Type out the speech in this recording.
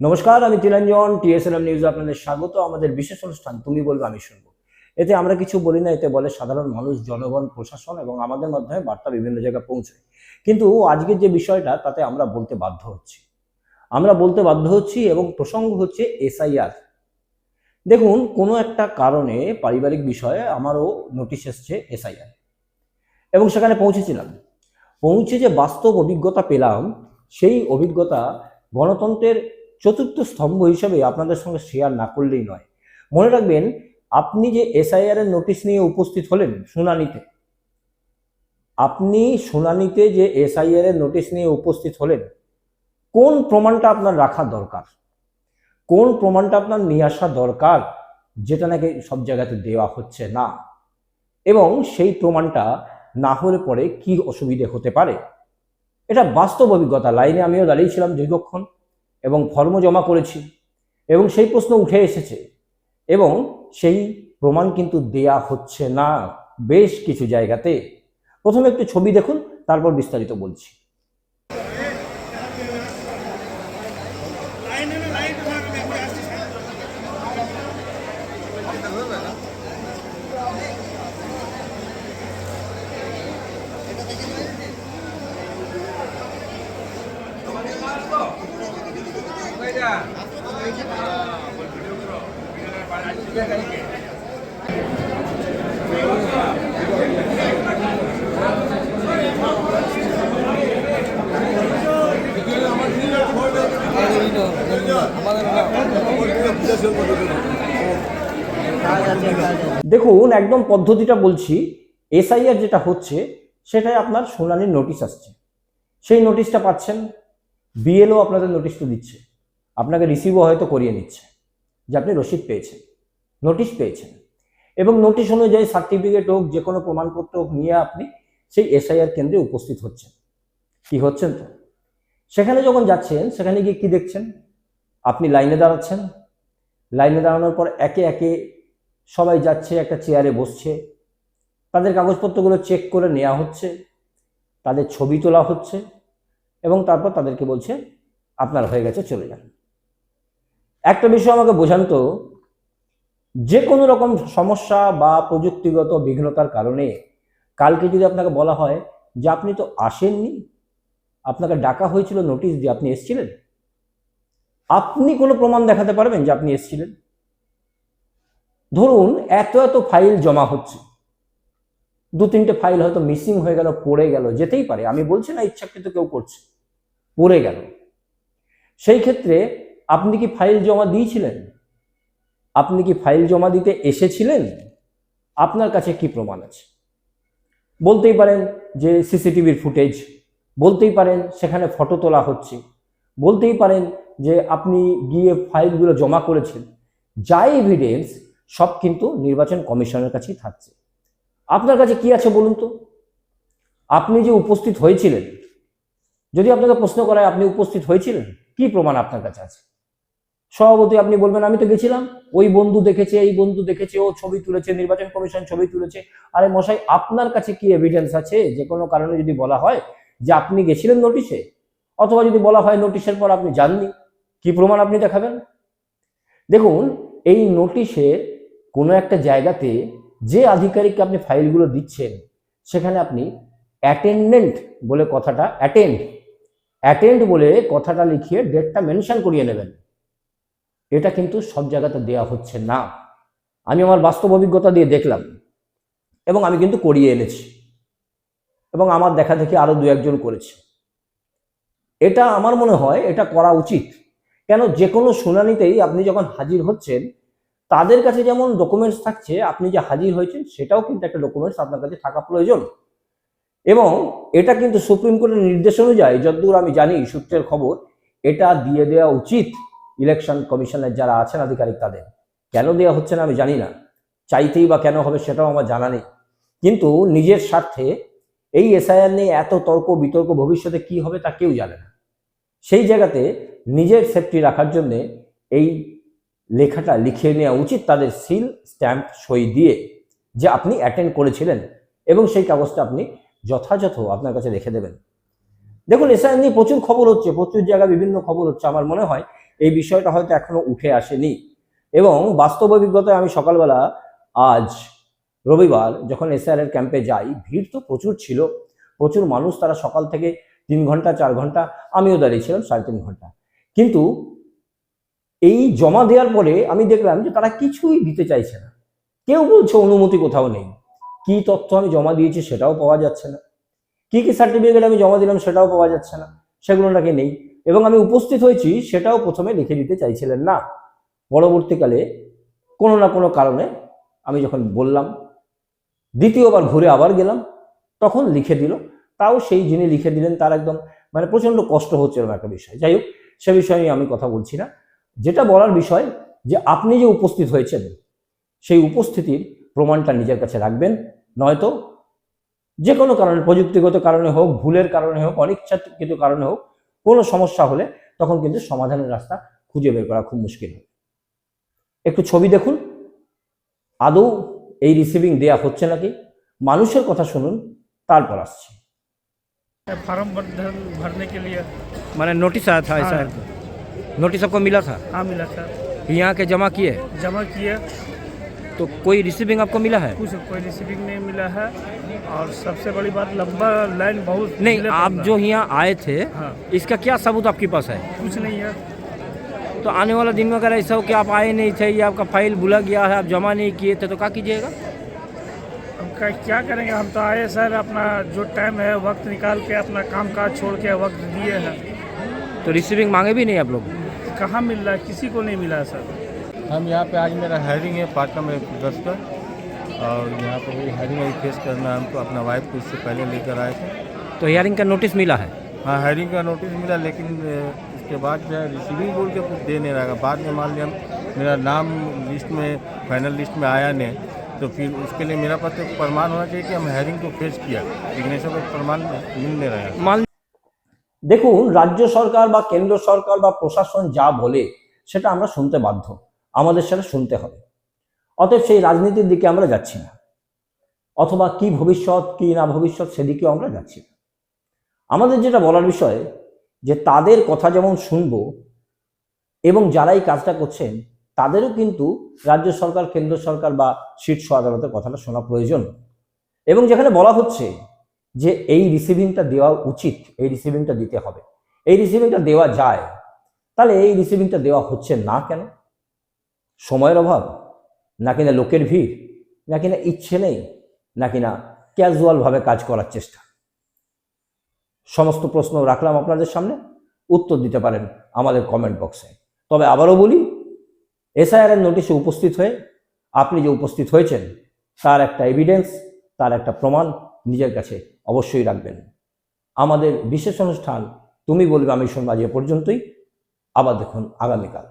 নমস্কার, আমি তিলাঞ্জন টিএসএলএম নিউজে আপনাদের স্বাগত। আমাদের বিশেষ অনুষ্ঠান, তুমি বলবে, আমি শুনব। এতে আমরা কিছু বলি না, এতে বলে সাধারণ মানুষ, জনগণ, প্রশাসন এবং আমাদের মাধ্যমে বার্তা বিভিন্ন জায়গায় পৌঁছায়। কিন্তু আজকের যে বিষয়টা, তাতে আমরা বলতে বাধ্য হচ্ছি। আমরা বলতে বাধ্য হচ্ছি এবং প্রসঙ্গ হচ্ছে এসআইআর। দেখুন, কোনো একটা কারণে পারিবারিক বিষয়ে আমারও নোটিশ এসছে এসআইআর। এবং সেখানে পৌঁছেছিলাম। পৌঁছে যে বাস্তব অভিজ্ঞতা পেলাম, সেই অভিজ্ঞতা গণতন্ত্রের চতুর্থ স্তম্ভ হিসেবে আপনাদের সঙ্গে শেয়ার না করলেই নয়। মনে রাখবেন, আপনি যে এসআইআর এর নোটিশ নিয়ে উপস্থিত হলেন শুনানিতে, আপনি শুনানিতে যে এসআইআর এর নোটিশ নিয়ে উপস্থিত হলেন, কোন প্রমাণটা আপনার রাখা দরকার? কোন প্রমাণটা আপনার নিয়ে আসা দরকার যেটা নাকি সব জায়গাতে দেওয়া হচ্ছে না? এবং সেই প্রমাণটা না হলে পরে কি অসুবিধে হতে পারে? এটা বাস্তব অভিজ্ঞতা। লাইনে আমিও দাঁড়িয়েছিলাম দীর্ঘক্ষণ। এবং ফর্ম জমা করেছি এবং সেই প্রশ্ন উঠে এসেছে এবং সেই প্রমাণ কিন্তু দেয়া হচ্ছে না বেশ কিছু জায়গাতে। প্রথমে একটু ছবি দেখুন, তারপর বিস্তারিত বলছি। দেখুন, একদম পদ্ধতিটা বলছি। এসআইআর যেটা হচ্ছে সেটাই আপনার শুনানির নোটিশ আসছে। সেই নোটিশটা পাচ্ছেন। বিএলও আপনাদের নোটিশটা দিচ্ছে। আপনাকে রিসিভও হয়তো করিয়ে নিচ্ছে, যে আপনি রসিদ পেয়েছেন। নোটিশ পেয়েছেন। এবং নোটিশ অনুযায়ী সার্টিফিকেট হোক, যে কোনো প্রমাণপত্র হোক নিয়ে আপনি সেই এসআইআর কেন্দ্রে উপস্থিত হচ্ছেন। কি হচ্ছেন তো? সেখানে যখন যাচ্ছেন, সেখানে গিয়ে কি দেখছেন? আপনি লাইনে দাঁড়াচ্ছেন। লাইনে দাঁড়ানোর পর একে একে সবাই যাচ্ছে, একটা চেয়ারে বসছে। তাদের কাগজপত্রগুলো চেক করে নেওয়া হচ্ছে। তাদের ছবি তোলা হচ্ছে এবং তারপর তাদেরকে বলছে, আপনার হয়ে গেছে, চলে যান। একটা বিষয় আমাকে বোঝান তো যে কোনো রকম সমস্যা বা প্রযুক্তিগত বিঘ্নতার কারণে কালকে যদি আপনাকে বলা হয় যে আপনি তো আসেননি, আপনাকে ডাকা হয়েছিল নোটিশ দিয়ে আপনি এসেছিলেন? আপনি কোনো প্রমাণ দেখাতে পারবেন যে আপনি এসেছিলেন? ধরুন এত এত ফাইল জমা হচ্ছে। দু তিনটে ফাইল হয়তো মিসিং হয়ে গেল, পড়ে গেল, যেতেই পারে। আমি বলছি না ইচ্ছাকৃত কেউ করছে, পড়ে গেল। সেই ক্ষেত্রে আপনি কি ফাইল জমা দিয়েছিলেন? আপনি কি ফাইল জমা দিতে এসেছিলেন? আপনার কাছে কি প্রমাণ আছে? বলতেই পারেন যে সিসিটিভির ফুটেজ, বলতেই পারেন সেখানে ফটো তোলা হচ্ছে, বলতেই পারেন যে আপনি গিয়ে ফাইলগুলো জমা করেছেন। যা এভিডেন্স সব কিন্তু নির্বাচন কমিশনের কাছেই থাকছে। আপনার কাছে কি আছে বলুন তো? আপনি যে উপস্থিত হয়েছিলেন, যদি আপনাকে প্রশ্ন করায় আপনি উপস্থিত হয়েছিলেন, কি প্রমাণ আপনার কাছে আছে? সভাপতি আপনি বলবেন, আমি তো গেছিলাম। ওই বন্ধু দেখেছে, এই বন্ধু দেখেছে, ও ছবি তুলেছে, নির্বাচন কমিশন ছবি তুলেছে। আরে মশাই, আপনার কাছে কি এভিডেন্স আছে যে কোনো কারণে যদি বলা হয় যে আপনি গেছিলেন নোটিশে অথবা যদি বলা হয় নোটিশের পর আপনি যাননি, কি প্রমাণ আপনি দেখাবেন? দেখুন, এই নোটিশের কোনো একটা জায়গাতে যে আধিকারিককে আপনি ফাইলগুলো দিচ্ছেন, সেখানে আপনি অ্যাটেন্ডেন্ট বলে কথাটা অ্যাটেন্ড অ্যাটেন্ড বলে কথাটা লিখিয়ে ডেটটা মেনশন করিয়ে নেবেন। এটা কিন্তু সব জায়গাতে দেওয়া হচ্ছে না। আমি আমার বাস্তব অভিজ্ঞতা দিয়ে দেখলাম এবং আমি কিন্তু করিয়ে এনেছি এবং আমার দেখা দেখি আরও দু একজন করেছে। এটা আমার মনে হয় এটা করা উচিত। কেন? যে কোনো শুনানিতেই আপনি যখন হাজির হচ্ছেন, তাদের কাছে যেমন ডকুমেন্টস থাকছে, আপনি যে হাজির হয়েছেন, সেটাও কিন্তু একটা ডকুমেন্টস আপনার কাছে থাকা প্রয়োজন। এবং এটা কিন্তু সুপ্রিম কোর্টের নির্দেশ অনুযায়ী যতদূর আমি জানি সূত্রের খবর, এটা দিয়ে দেওয়া উচিত। ইলেকশন কমিশনের যারা আছেন আধিকারিক তাদের। কেন দেওয়া হচ্ছে না আমি জানি না। চাইতেই বা কেন হবে সেটাও আমার জানা নেই। কিন্তু নিজের স্বার্থে এই এসআইআর নিয়ে এত তর্ক বিতর্ক ভবিষ্যতে কি হবে তা কেউ জানে না। সেই জায়গাতে নিজের সেফটি রাখার জন্যে এই লেখাটা লিখিয়ে নেওয়া উচিত তাদের সিল স্ট্যাম্প সই দিয়ে যে আপনি অ্যাটেন্ড করেছিলেন এবং সেই কাগজটা আপনি যথাযথ আপনার কাছে রেখে দেবেন। দেখুন, এসআইআর নিয়ে প্রচুর খবর হচ্ছে, প্রচুর জায়গায় বিভিন্ন খবর হচ্ছে। আমার মনে হয় এই বিষয়টা হয়তো এখনও উঠে আসেনি। এবং বাস্তব অভিজ্ঞতায় আমি সকালবেলা আজ রবিবার যখন এসআর এর ক্যাম্পে যাই, ভিড় তো প্রচুর ছিল। প্রচুর মানুষ, তারা সকাল থেকে তিন ঘণ্টা, চার ঘণ্টা, আমিও দাঁড়িয়েছিলাম সাড়ে তিন ঘণ্টা। কিন্তু এই জমা দেওয়ার পরে আমি দেখলাম যে তারা কিছুই দিতে চাইছে না। কেউ বলছে অনুমতি কোথাও নেই। কি তথ্য আমি জমা দিয়েছি সেটাও পাওয়া যাচ্ছে না। কি কি সার্টিফিকেট আমি জমা দিলাম সেটাও পাওয়া যাচ্ছে না। সেগুলো নাকি নেই। এবং আমি উপস্থিত হয়েছি সেটাও প্রথমে লিখে দিতে চাইছিলেন না। পরবর্তীকালে কোনো না কোনো কারণে আমি যখন বললাম, দ্বিতীয়বার ঘুরে আবার গেলাম, তখন লিখে দিল। তাও সেই যিনি লিখে দিলেন তার একদম মানে প্রচণ্ড কষ্ট হচ্ছে এরকম একটা বিষয়। যাই হোক, সে বিষয়ে আমি কথা বলছি না। যেটা বলার বিষয় যে আপনি যে উপস্থিত হয়েছেন, সেই উপস্থিতির প্রমাণটা নিজের কাছে রাখবেন। নয়তো যে কোনো কারণে, প্রযুক্তিগত কারণে হোক, ভুলের কারণে হোক, অনিচ্ছাকৃত কারণে হোক কোনো সমস্যা হলে তখন কিন্তু সমাধানের রাস্তা খুঁজে বের করা খুব মুশকিল হবে একটু ছবি দেখুন আদৌ এই রিসিভিং দেয়া হচ্ছে নাকি মানুষের কথা শুনুন তারপর আসছি फार्म भर भरने के लिए मैंने नोटिस आया था हाँ। नोटिस आपको मिला था हाँ मिला था यहाँ के जमा किए जमा किए तो कोई रिसीविंग आपको मिला है? कुछ कोई रिसीविंग नहीं मिला है। और सबसे बड़ी बात लंबा लाइन बहुत नहीं आप जो यहाँ आए थे हाँ। इसका क्या सबूत आपके पास है। कुछ नहीं है। तो आने वाला दिन में अगर ऐसा हो कि आप आए नहीं थे या आपका फ़ाइल भुला गया है आप जमा नहीं किए थे तो क्या कीजिएगा? क्या- करेंगे? हम तो आए सर अपना जो टाइम है वक्त निकाल के अपना काम काज छोड़ के वक्त दिए हैं। तो रिसीविंग मांगे भी नहीं आप लोग? कहाँ मिल रहा है? किसी को नहीं मिला सर। हम यहाँ पे आज मेरा हायरिंग है पार्ट नंबर दस का और यहाँ पे वही हायरिंग अभी फेस करना है हमको अपना वाइफ को इससे पहले लेकर आए थे तो हियरिंग का नोटिस मिला है हाँ हायरिंग का नोटिस मिला लेकिन अ, उसके बाद जो है रिसीविंग बोल के कुछ दे नहीं रहा बाद में मान लिया मेरा नाम लिस्ट में फाइनल लिस्ट में आया नहीं तो फिर उसके लिए मेरा पास एक प्रमाण होना चाहिए कि हम हायरिंग को फेस किया लेकिन ऐसा कोई प्रमाण मिल नहीं रहा है মান দেখুন রাজ্য সরকার বা কেন্দ্র সরকার বা প্রশাসন যা বলে সেটা আমরা শুনতে বাধ্য আমাদের সেটা শুনতে হবে। অতএব সেই রাজনীতির দিকে আমরা যাচ্ছি না। অথবা কি ভবিষ্যৎ, কি না ভবিষ্যৎ, সেদিকেও আমরা যাচ্ছি না। আমাদের যেটা বলার বিষয়, যে তাদের কথা যেমন শুনব এবং যারা এই কাজটা করছেন, তাদেরও কিন্তু রাজ্য সরকার, কেন্দ্র সরকার বা শীর্ষ আদালতের কথাটা শোনা প্রয়োজন। এবং যেখানে বলা হচ্ছে যে এই রিসিভিংটা দেওয়া উচিত, এই রিসিভিংটা দিতে হবে। এই রিসিভিংটা দেওয়া যায়, তাহলে এই রিসিভিংটা দেওয়া হচ্ছে না কেন? সময়ের অভাব, না লোকের ভিড়, না কিনা ইচ্ছে নেই, না ক্যাজুয়ালভাবে কাজ করার চেষ্টা। সমস্ত প্রশ্ন রাখলাম আপনাদের সামনে, উত্তর দিতে পারেন আমাদের কমেন্ট বক্সে তবে আবারও বলি এসআইআর এর নোটিশে উপস্থিত হয়ে আপনি যে উপস্থিত হয়েছেন, তার একটা এভিডেন্স তার একটা প্রমাণ নিজের কাছে অবশ্যই রাখবেন। আমাদের বিশেষ অনুষ্ঠান, তুমি বলবে আমি শুনব এ পর্যন্তই, আবার দেখুন আগামীকাল।